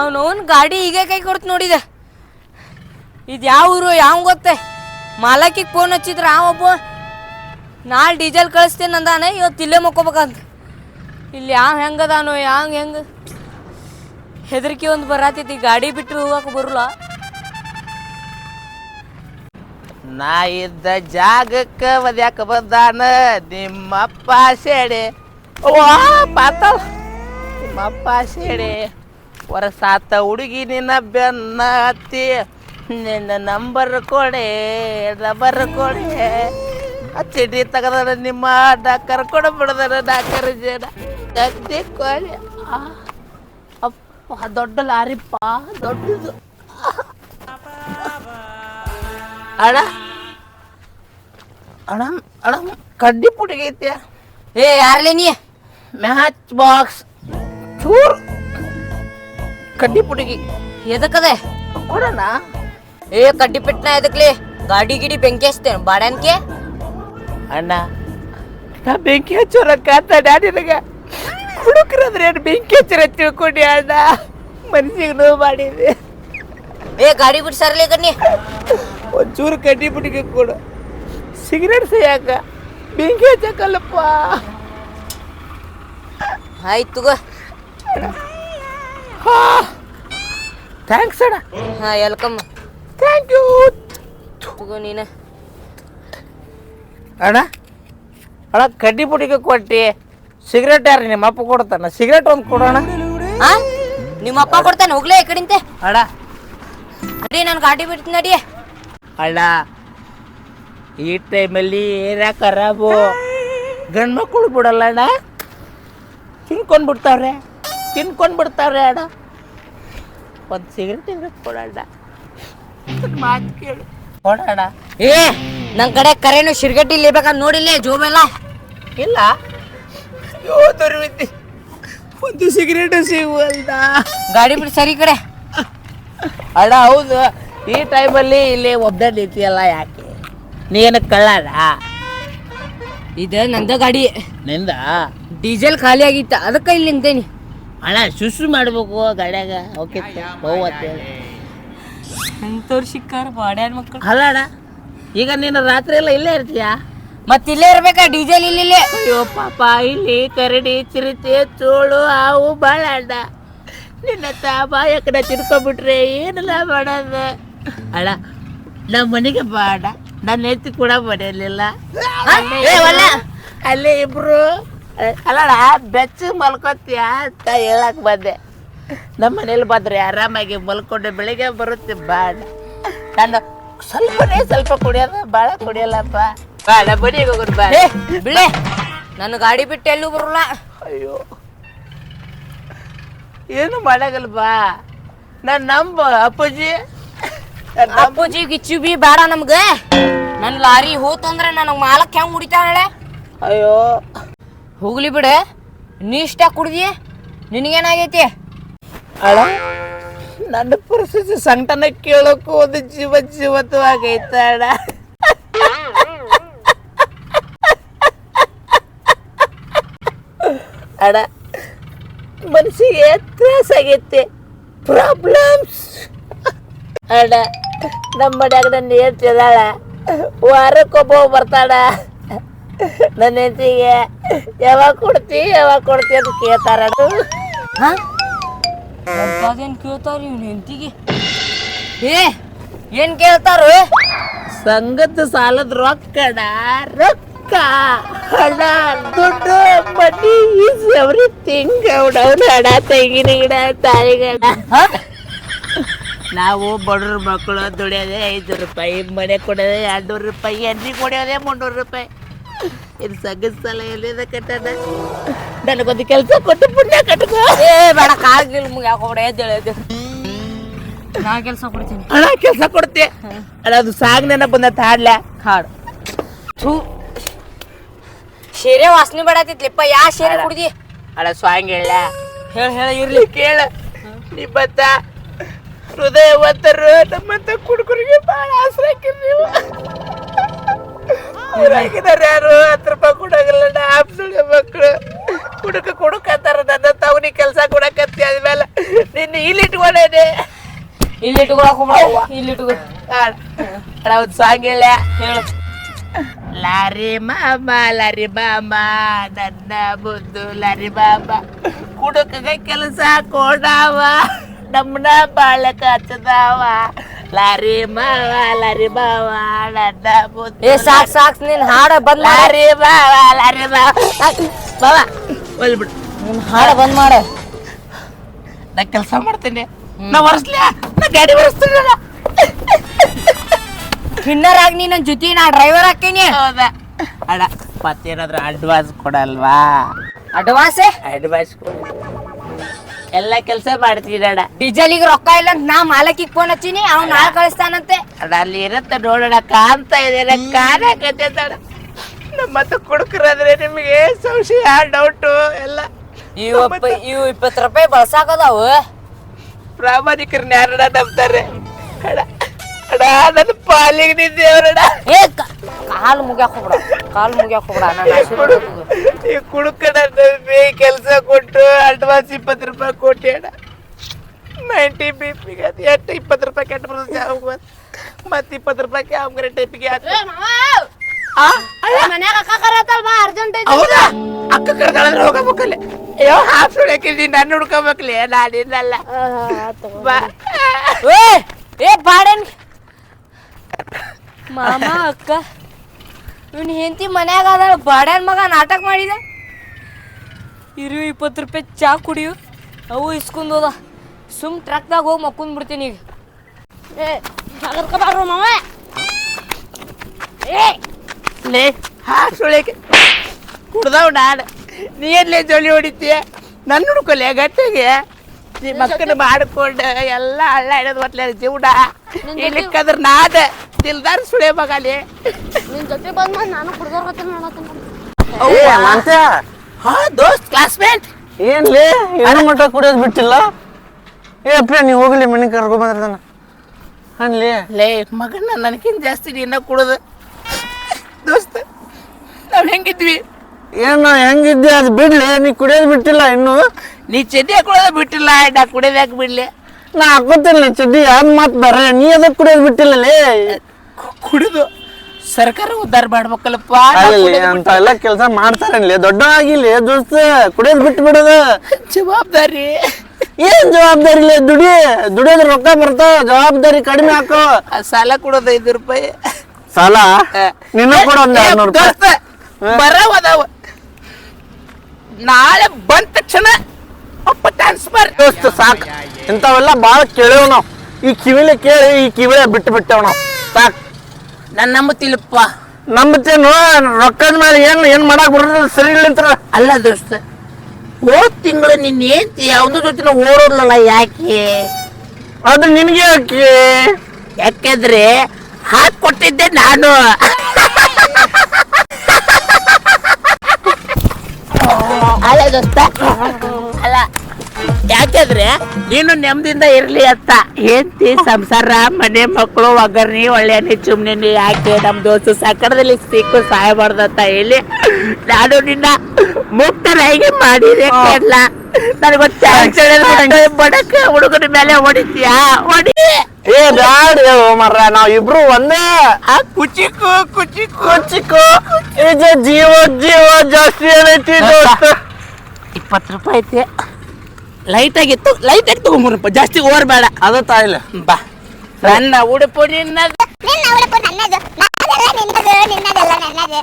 ಅವನವನ್ ಗಾಡಿ ಈಗ ಕೈ ಕೊಡ್ತು ನೋಡಿದ. ಇದು ಯಾವ ಊರು ಯಾವ ಗೊತ್ತೆ? ಮಾಲಕಿಗೆ ಫೋನ್ ಹಚ್ಚಿದ್ರ ಆ ಒಬ್ಬ ನಾಳೆ ಡೀಸೆಲ್ ಕಳಿಸ್ತೇನೆ ಅಂದಾನೆ ಇವತ್ತು ಇಲ್ಲೇ ಮಕ್ಕೋಬೇಕಂತ. ಇಲ್ಲಿ ಯಾವ ಹೆಂಗದಾನೋ, ಯಾವ ಹೆಂಗ? ಹೆದರಿಕೆ ಒಂದು ಬರತೈತಿ, ಗಾಡಿ ಬಿಟ್ಟು ಹೋಗಕ್ಕೆ ಬರಲ್ಲ. ನಾ ಇದ್ದ ಜಾಗಕ್ಕೆ ಒದ್ಯಾಕ ಬಂದಾನ, ನಿಮ್ಮಪ್ಪ ಸೇಡೆ. ಓ ಪಾತ ನಿಮ್ಮಪ್ಪ ಸೇಡೆ. ಹೊರಸಾತ ಹುಡುಗಿ ನಿನ್ನ ಬೆನ್ನ ಹತ್ತಿ ನಿನ್ನ ನಂಬರ್ ಕೊಡೆ ನಂಬರ್ ಕೊಡೆ. ಆ ತೆಗದಾನ ನಿಮ್ಮ ಡಾಕರ್ ಕೊಡ ಬಿಡದಾನ ಡಾಕರ್ ಜನ ಗದ್ದೆ ಆ, ಅಪ್ಪ ದೊಡ್ಡ ಲಾರಿಪ್ಪ ದೊಡ್ಡದು. ಅಣ ಅಣ್ಣ ಅಣ್ಣ ಕಡ್ಡಿ ಪುಡಿಗೈತೆ ಏ ಯಾರ್ಲೇ ನೀ? ಮ್ಯಾಚ್ ಬಾಕ್ಸ್ ಚೂರ್. ಕಡ್ಡಿ ಪುಡಿಗಿ. ಎದಕ್ಕದೆ ಕೊಡೋಣ. ಏ ಕಡ್ಡಿ ಪಿಟ್ನ ಎದಕ್ಲಿ? ಗಾಡಿ ಗಿಡಿ ಬೆಂಕಿ ಹಚ್ತೇನೆ? ಬಾಡ್ಯಾನ್ಕೆ? ಅಣ್ಣ. ನಾ ಬೆಂಕಿ ಹಚ್ಚೋರ ಕಾತ ನಿನಗೆ. ಹುಡುಕ್ರಂದ್ರೆ ಏನು ಬೆಂಕಿ ಹಚ್ಚರ ತಿಳ್ಕೊಂಡಿ ಅಣ್ಣ. ಮನಸ್ಸಿಗೆ ನೋವು ಮಾಡಿದೆ. ಏ ಗಾಡಿ ಬಿಟ್ಟು ಸರ್ಲಿ ಕಣ್ಣಿ. ಒಂಚೂರು ಕಡ್ಡಿ ಪುಡಿಗೆ ಕೊಡು. ಸಿಗರೇಟ್ ಸೇಯಾಕ. ಬೆಂಕಿ ಹಚ್ಚಕ್ಕಲ್ಲಪ್ಪ ಆಯ್ತು ಗೋ ಥ್ಯಾಂಕ್ಸ್ ಅಣ್ಣ. ಹಾ ಎಲ್ಕಮ್ ಥ್ಯಾಂಕ್ ಯು ಹೋಗು ನೀನು. ಅಣ್ಣ ಅಣ್ಣ ಕಡ್ಡಿ ಪುಡಿಗೆ ಕೊಟ್ಟಿ ಸಿಗರೇಟ್ ಯಾರು ನಿಮ್ಮ ಅಪ್ಪ ಕೊಡ್ತಾನ? ಸಿಗರೇಟ್ ಒಂದು ಕೊಡೋಣ ಹಾ ನಿಮ್ಮ ಅಪ್ಪ ಕೊಡ್ತಾನೆ ಹೋಗ್ಲೇ ಈ ಕಡಿಂತೆ. ಅಣ್ಣ. ಅಡಿ ನಾನು ಗಾಡಿ ಬಿಡ್ತೀನಿ ನಡಿ. ಅಣ್ಣ ಈ ಟೈಮಲ್ಲಿ ಏರ್ಯಾ ಖರಾಬು ಗಂಡು ಮಕ್ಕಳು ಬಿಡಲ್ಲ ಅಣ್ಣ. ತಿನ್ಕೊಂಡು ಬಿಡ್ತಾವ್ರೆ. ತಿನ್ಕೊಂಡು ಬಿಡ್ತಾವ್ರೆ ಅಣ್ಣ. ಒಂದು ಸಿಗರೇಟ್ ಕೊಡಣ್ಣ ಒಂದ್ ಮಾತು ಕೇಳು. ಕೊಡೋಣ ಏ ನನ್ನ ಕಡೆ ಕರೆನು ಶಿರ್ಗಟ್ಟಿ ಇಲ್ಲಿಬೇಕಂತ ನೋಡಿಲ್ಲ ಜೋಬೆಲ್ಲ? ಇಲ್ಲ. ಅಯ್ಯೋ ದುರ್ವಿದ್ದೆ. ಒಂದು ಸಿಗರೇಟು ಸಿಗುವಲ್ದ? ಗಾಡಿ ಬಿಡಿ ಸರಿ ಈ ಕಡೆ. ಅಣ್ಣ ಹೌದು. ಈ ಟೈಮಲ್ಲಿ ಇಲ್ಲಿ ಒಬ್ಬ ನಿಂತಿಯಲ್ಲ ಯಾಕೆ? ನೀನು ಕಳ್ಳರ ಇದು ನಂದ ಗಾಡಿ. ನಿಂದ? ಡೀಸೆಲ್ ಖಾಲಿ ಆಗಿತ್ತ. ಅದಕ್ಕೆ ಇಲ್ಲಿ ನಿಂತೇನಿ. ಅಣ್ಣ ಸುಸು ಮಾಡ್ಬೇಕು ಗಾಡ್ಯಾಗ. ಓಕೆ ಸಿಕ್ಕಾರ ಬಾಡ್ಯಾನ ಮಕ್ಕಳು ಅಲ್ಲ ಅಣ್ಣ ಈಗ ನೀನು ರಾತ್ರಿ ಎಲ್ಲ ಇಲ್ಲೇ ಇರ್ತೀಯಾ? ಮತ್ತೆ ಇಲ್ಲೇ ಇರ್ಬೇಕಾ? ಡೀಸೆಲ್ ಇಲ್ಲಿ ಅಯ್ಯೋ ಪಾಪ ಇಲ್ಲಿ ಕರಡಿ ಚಿರತೆ ಚೋಳು ಹಾವು ಭಾಳ ಅಣ್ಣ. ನಿನ್ನ ತಾಪ ಯಾಕಡೆ ತಿರ್ಕೊಂಬಿಟ್ರೆ ಏನಿಲ್ಲ ಮಾಡೋದು ಅಣ್ಣ ನಮ್ಮ ಮನೆಗೆ ಬಾಡ ಅಣ್ಣ. ನನ್ನ ಹೆತ್ತಿ ಕೂಡ ಮನೆಯಲ್ಲಿಲ್ಲ. ಅಲ್ಲಿ ಇಬ್ರು. ಅಲ್ಲಣ್ಣ ಬೆಚ್ಚ ಮಲ್ಕೋತೀಯ ಅಂತ ಹೇಳಕ್ ಬಂದೆ. ನಮ್ಮ ಮನೇಲಿ ಬಂದ್ರೆ ಆರಾಮಾಗಿ ಮಲ್ಕೊಂಡು ಬೆಳಿಗ್ಗೆ ಬರುತ್ತೆ ಬಾ ಅಣ್ಣ ನಾನು ಸ್ವಲ್ಪನೇ ಸ್ವಲ್ಪ ಕುಡಿಯೋದು ಭಾಳ ಕುಡಿಯಲ್ಲಪ್ಪ. ಬಾಳ ಬಡಿ ಹೋಗೋದು ಬಾ. ಬಿಳೆ ನನ್ನ ಗಾಡಿ ಬಿಟ್ಟು ಎಲ್ಲೂ ಬರಲ್ಲ. ಅಯ್ಯೋ. ಏನು ಮಾಡಾಗಲ್ವಾ ನಾನು ನಂಬ ಅಪ್ಪಾಜಿ. ಅಪ್ಪಾಜಿ ಗಿಚ್ಚು ಬಿ ಬೇಡ ನಮ್ಗೆ. ನನ್ನ ಲಾರಿ ಹೋತಂದ್ರೆ ನನಗೆ ಮಾಲಕ್ ಹೆಂಗೆ ಮುಡಿತಾಳೆ ಅಯ್ಯೋ. ಹೋಗ್ಲಿ ಬಿಡ. ನೀ ಇಷ್ಟ ಕುಡ್ದಿ? ನಿನಗೇನಾಗೈತಿ? ಅಳ, ನನ್ನ ಪರಿಸ್ಥಿತಿ ಸಂಕಟನ ಕೇಳೋಕ್ಕೂ ಒಂದು ಜೀವ ಜೀವತ್ವಾಗೈತ ಅಡ ಅಡ ಮನಸ್ಸಿಗೆ ತ್ರಾಸ ಆಗೈತೆ. ಪ್ರಾಬ್ಲಮ್ಸ್ ಅಡ ನಮ್ಮ ಮನ್ಯಾಗ ನನ್ನ ಹೇಳ್ತಿದ್ದಾಳ ವಾರಕ್ಕೊಬ್ಬ ಬರ್ತಾಳ. ನನ್ನ ಹೆಂಡತಿಗೆ ಯಾವಾಗ ಕೊಡ್ತಿ ಯಾವಾಗ ಕೊಡ್ತಿ ಅಂತ ಕೇಳ್ತಾರ ಅದೇನ್ ಕೇಳ್ತಾರ ಇವ್ನ ಹೆಂಡತಿಗೆ? ಏ ಏನ್ ಕೇಳ್ತಾರು? ಸಂಘದ ಸಾಲದ ರೊಕ್ಕಡ ರೊಕ್ಕ ಹಣ ದುಡ್ಡು ಮನಿ ಈಸ್ ಎವ್ರಿಥಿಂಗ್ ಅವನವನ ಹಣ ತೆಂಗಿನ ಗಿಡ ತಾಯಿಗಡ ನಾವು ಬಡವ್ರ ಮಕ್ಕಳು ದುಡಿಯೋದೇ ಐದು ರೂಪಾಯಿ ಮನೆ ಕೊಡೋದೇ ಎರಡ್ನೂರು ರೂಪಾಯಿ ಎಣ್ಣೆ ಕೊಡೋದೇ ಮುನ್ನೂರು ರೂಪಾಯಿ. ಇದು ಸಂಘದ ಸಲ ಎಲ್ಲಿಂದ ಕಟ್ಟದ? ನನಗೊಂದು ಕೆಲಸ ಕೊಟ್ಟು ಪುಣ್ಯ ಕಟ್ಟಕೋ ಏ ಬೇಡ ಕಾಗಿಲ್ ಮುಗಿ ಹಾಕೋಬೇಡ ಎದ್ದೇಳು ನಾ ಕೆಲಸ ಕೊಡ್ತೀನಿ. ಅಣ್ಣ ಕೆಲಸ ಕೊಡ್ತೆ. ಅಣ್ಣ ಅದು ಸಾಗ್ನೆನ ಬಂದತ್ತ ಹಾಡ್ಲ ಹಾಡು ಥೂ. ಶೇರೆ ವಾಸನೆ ಬೇಡತ್ತಿತ್ಲಿಪ್ಪ ಯಾ ಶೇರೆ ಕುಡ್ದಿ? ಅಳ ಸ್ವಾಂಗ್ ಹೇಳ. ಹೇಳ ಹೇಳ ಇರ್ಲಿ. ಕೇಳ. ನಿಮ್ಮತ್ತ ಹೃದಯವಂತರು ನಮ್ಮಂತ ಕುಡುಕರಿಗೆ ಬಹಳ ಆಸರಾಕಿರ್ ನೀವು. ಊರಾಗಿದಾರ ಯಾರು ಹತ್ತು ರೂಪಾಯಿ ಕೊಡೋಗಲ್ಲ. ಆಪ್ಸುಳ ಮಕ್ಕಳು ಕುಡುಕ ಕುಡುಕಂತಾರ ನನ್ನ ತವನಿ ಕೆಲಸ ಕೊಡಕತ್ತಿ ಆದ್ಮೇಲೆ ನಿನ್ನ ಇಲ್ಲಿ ಮಾಡೇನಿ ಇಲ್ಲಿ ಇಟ್ಕೊಳಕ್ ಹೋಗ್ಬೇಡ. ಇಲ್ಲಿ ಇಟ್ಕೊ. ಒಂದು ಸಾಂಗ್ ಹೇಳ. ಹೇಳು. ಲಾರಿ ಮಾಮ ಲಾರಿ ಮಾಮ ನನ್ನ ಬುದ್ಧು ಲಾರಿ ಮಾಮ ಕುಡುಕಗ ಕೆಲಸ ಕೊಡವ ನಮ್ಮನ್ನ ಬಾಳಕ ಹಚ್ಚದಾವ. ಲಾರಿ ಮಾವ ಲಾರಿ ಮಾವ ಮುದ್ದು ಏ ಸಾಕ್ ಸಾಕ್ ನೀನ್ ಹಾಡ ಬಂದ್ ಲಾರಿ ಮಾವ ಲಾರಿ ಮಾವ ಬಾವ. ಒಲ್ಬಿಡು ನಿನ್ ಹಾಡ ಬಂದ್ ಮಾಡ. ನಾ ಕೆಲಸ ಮಾಡ್ತೀನಿ. ನಾ ಒರೆಸ್ಲಿ. ನಾ ಗಾಡಿ ಒರೆಸ್ತೀನಿ ಕಿನ್ನರ್ ಆಗಿ ನೀ ನನ್ನ ಜೊತೆ ನಾ ಡ್ರೈವರ್ ಹಾಕೀನಿ ಹೌದಾ. ಅಡ ಮತ್ತೇನಾದ್ರೂ ಅಡ್ವಾನ್ಸ್ ಕೊಡಲ್ವಾ? ಅಡ್ವಾನ್ಸ್ ಅಡ್ವಾನ್ಸ್ ಕೊಡಿ. ಎಲ್ಲ ಕೆಲಸ ಮಾಡ್ತೀನಿ ಅಣ್ಣ ಡೀಸೆಲಿಗೆ ರೊಕ್ಕ ಇಲ್ಲ ಅಂತ ನಾ ಮಾಲಕಿಗೆ ಫೋನ್ ಹಚ್ಚಿನಿ ಅವ್ನ್ ನಾಳೆ ಕಳಿಸ್ತಾನಂತೆ. ಅಣ್ಣ ಅಲ್ಲಿ ಇರತ್ತ ನೋಡೋಣ ಕಾಣ್ತ ಇದೆ ಕಾಣಕತ್ತೆ ನಮ್ಮ ಮತ್ತೆ ಕುಡುಕರಾದ್ರೆ ನಿಮಗೆ ಸಂಶಯ ಡೌಟು ಎಲ್ಲ. ಇವ್ ಇವು ಇಪ್ಪತ್ತು ರೂಪಾಯಿ ಬಳಸಾಕದಾವ ಪ್ರಾಮಾಣಿಕರನ್ನ ಯಾರಡ ನಂಬ್ತಾರೆ? ಅಡ ಅಡ ನನ್ನ ಪಾಲಿಗೆ ನಿಂದೇವ್ರಣ್ಣ. ಏಕ ಕಾಲು ಮುಗ್ಯಾಕ ಹೋಗ್ಬಿಡ. ಕಾಲು ಮುಗ್ಯಾಕ ಹೋಗ್ಬಿಡ. ನಾನು ಆಶೀರ್ವಾದ ಈ ಕುಡುಕನ ಕೆಲಸ ಕೊಟ್ಟು ಅಡ್ವಾನ್ಸ್ ಇಪ್ಪತ್ತು ರೂಪಾಯಿ ಕೊಟ್ಟಿ ಅಣ್ಣ. ನೈಂಟಿ ಬಿ ಪಿಗೆ ಅದು ಎಷ್ಟು? ಇಪ್ಪತ್ತು ರೂಪಾಯಿ ಕೆಟ್ಟ ಬರ್ತದೆ ಅವ್ಗೆ ಮತ್ತೆ ಇಪ್ಪತ್ತು ರೂಪಾಯಿ ಟೈಪಿಗೆ ಬಾ ಐತಿ. ಹೌದಾ? ಅಕ್ಕ ಕರ್ಕೊಳ್ಳೋದ್ರೆ ಹೋಗಬೇಕಲ್ಲಿ. ಅಯ್ಯೋ ಹಾಫ್ ಸುಳಕಿದ್ದಿ ನಾನು ಹುಡ್ಕೋಬೇಕಲ್ಲಿ. ನಾನಿನ್ನಲ್ಲ. ಬಾ. ಏ ಏ ಬಾಡೇನ್. ಮಾಮ ಅಕ್ಕ. ಇವ್ನ ಹೆಂಡತಿ ಮನ್ಯಾಗ ಅದ ಬಾಡ್ಯಾನ್ ಮಗ ನಾಟಕ ಮಾಡಿದ. ಇರು ಇಪ್ಪತ್ತು ರೂಪಾಯಿ ಚಾ ಕುಡಿಯು. ಅವು ಇಸ್ಕೊಂಡ್ ಹೋದ. ಸುಮ್ ಟ್ರಕ್ದಾಗ ಹೋಗಿ ಮಕ್ಕೊಂಡ್ ಬಿಡ್ತೀನಿ ಈಗ. ಏ ಬಾರೋ ಮಾವ ಏ. ಲೇ ಹಾ ಸುಳಕ್ಕೆ ಕುಡ್ದವ್ ನಾನು. ನೀ ಎಲ್ಲೇ ಜೊಳಿ ಹೊಡಿತೀಯ? ನನ್ನ ಹುಡ್ಕೊಲೆ ಗಟ್ಟಿಗೆ. ನೀ ಮಕ್ಕಳು ಮಾಡ್ಕೊಂಡು ಎಲ್ಲ ಹಳ್ಳ ಹಿಡಿದು ಜೀವಡ ಇಲ್ಲಿ ಇಲ್ಲಿಕ್ಕದ್ರ ನಾದ. ತಿಲ್ದಾರ ಸುಳೆ ಬಗಾಲಿ. ನಿನ್ ಜೊತೆ ಬಂದ್ ನಾನು ಕುಡ್ದೋರ್ ಹತ್ರ ಮಾಡತ್ತೀನಿ ಅಂತೆ ಹಾ ದೋಸ್ತ್ ಕ್ಲಾಸ್ಮೇಟ್ ಏನ್ಲಿ? ಏನು ಮಟ್ಟ ಕುಡಿಯೋದು ಬಿಟ್ಟಿಲ್ಲ? ಏ ಅಪ್ಪ ನೀವು ಹೋಗ್ಲಿ ಮನೆ ಕರ್ಕೊ ಬಂದಿರ್ತಾನ. ಅನ್ಲಿ? ಲೇ ಮಗನ ನನಗಿಂತ ಜಾಸ್ತಿ ನೀನ ಕುಡೋದು. ದೋಸ್ತ ನಾವ್ ಹೆಂಗಿದ್ವಿ? ಏನು ಹೆಂಗಿದ್ದೆ ಅದು ಬಿಡ್ಲಿ ನೀ ಕುಡಿಯೋದು ಬಿಟ್ಟಿಲ್ಲ ಇನ್ನು? ನೀ ಚಡ್ಡಿ ಹಾಕೊಳ್ಳೋದ ಬಿಟ್ಟಿಲ್ಲ ನಾ ಯಾಕೆ ಬಿಡ್ಲಿ? ನಾ ಹಾಕೋತಿಲ್ಲ ಚಡ್ಡಿ ಅದ್ ಮಾತು ಬರ್ರೆ ನೀ ಅದಕ್ಕೆ ಕುಡಿಯೋದು ಬಿಟ್ಟಿಲ್ಲ ಲೇ? ಕುಡಿದು ಸರ್ಕಾರ ಉದ್ಧಾರ ಮಾಡ್ಬೇಕಲ್ಲಪ್ಪ? ಅಲ್ಲಿ ಅಂತ ಎಲ್ಲ ಕೆಲಸ ಮಾಡ್ತಾರನ್ಲಿ? ದೊಡ್ಡ ಆಗಿಲ್ಲ ದೋಸ್ತ ಕುಡಿಯೋದು ಬಿಟ್ಟು ಬಿಡೋದು. ಜವಾಬ್ದಾರಿ. ಏನ್ ಜವಾಬ್ದಾರಿ ಇಲ್ಲ ದುಡಿ? ದುಡಿಯೋದ್ರ ರೊಕ್ಕ ಬರ್ತಾವ ಜವಾಬ್ದಾರಿ ಕಡಿಮೆ ಹಾಕೋ. ಸಾಲ ಕೊಡೋದು ಐದು ರೂಪಾಯಿ. ಸಾಲ? ನಿನ್ನ ಕೊಡ ಒಂದ್ ಏ, ಎರಡ್ನೂರು ರೂಪಾಯಿ. ದೋಸ್ತ ಅದಾವ. ನಾಳೆ ಬಂದ ತಕ್ಷಣ ಅಪ್ಪ ಟ್ರಾನ್ಸ್ಫರ್ ದೋಸ್ತ ಸಾಕ್. ಇಂಥವೆಲ್ಲ ಭಾಳ ಕೇಳೇವ್ ನಾವು. ಈ ಕಿವಿಲೆ ಕೇಳಿ ಈ ಕಿವಿಲೆ ಬಿಟ್ಟು ಬಿಟ್ಟೇವ್ ನಾವು. ಸಾಕ್. ನನ್ನ ನಂಬುತ್ತಿಲ್ಲಪ್ಪ ನಂಬುತ್ತೇನು ರೊಕ್ಕದ ಮೇಲೆ ಏನ್ ಏನ್ ಮಾಡಕ್ ಬರೋದಿಲ್ಲ ಸರಿ ಇಲ್ಲ ಅಲ್ಲ ದೋಸ್ತ ಹೋದ ತಿಂಗಳು ನಿನ್ನ ಏಂತಿ ಅವನ ಜೊತೆ ಓಡೋದ್ಲಲ್ಲ ಯಾಕೆ? ಅದು ನಿನಗೆ ಯಾಕೆ? ಯಾಕೆಂದ್ರೆ ಹಾಕ್ ಕೊಟ್ಟಿದ್ದೆ ನಾನು. ಅಲ್ಲ ದೋಸ್ತ ಅಲ್ಲ ಯಾಕೆಂದ್ರೆ ನೀನು ನೆಮ್ಮದಿಯಿಂದ ಇರ್ಲಿ ಅಂತ. ಹೆಂಡತಿ ಸಂಸಾರ ಮನೆ ಮಕ್ಕಳು ಒಗ್ಗರ್ನಿ ಒಳ್ಳೆನಿ ಚುಮ್ನಿ ಯಾಕೆ ನಮ್ ದೋಸ್ತು ಸಕಡದಲ್ಲಿ ಸಿಕ್ಕು ಸಹಾಯ ಮಾಡ್ದತ್ತ ಹೇಳಿ ನಾನು ನಿನ್ನ ಮುಕ್ತರಾಗಿ ಮಾಡಿದೆ ಕೇಳಲ್ಲ ನನಗೊತ್ತ ಬಡಕ ಹುಡುಗನ ಮೇಲೆ ಹೊಡಿತೀಯಾ? ಹೊಡಿ. ಏ ಬ್ಯಾಡ ಮರ್ರ. ನಾವ್ ಇಬ್ರು ಒಂದೇ. ಕುಚಿಕು ಕುಚಿಕು. ಕುಚಿಕು. ಜೀವ ಜೀವ ಜಾಸ್ತಿ ಏನೈತಿ ಇಪ್ಪತ್ತು ರೂಪಾಯಿ ಐತಿ. ಲೈಟ್ ಆಗಿತ್ತು ಲೈಟ್ ಆಗಿ ತಗೊಂಬರಪ್ಪ ಜಾಸ್ತಿ ಓರ್ಬೇಡ ಅದ ತಾಯಿಲ್ಲ ಬಾ. ನನ್ನ ಉಡುಪು ನಿನ್ನದು. ನಿನ್ನ ಉಡುಪು ನಿನ್ನದು ನಿನ್ನದೆಲ್ಲ ನನ್ನದು.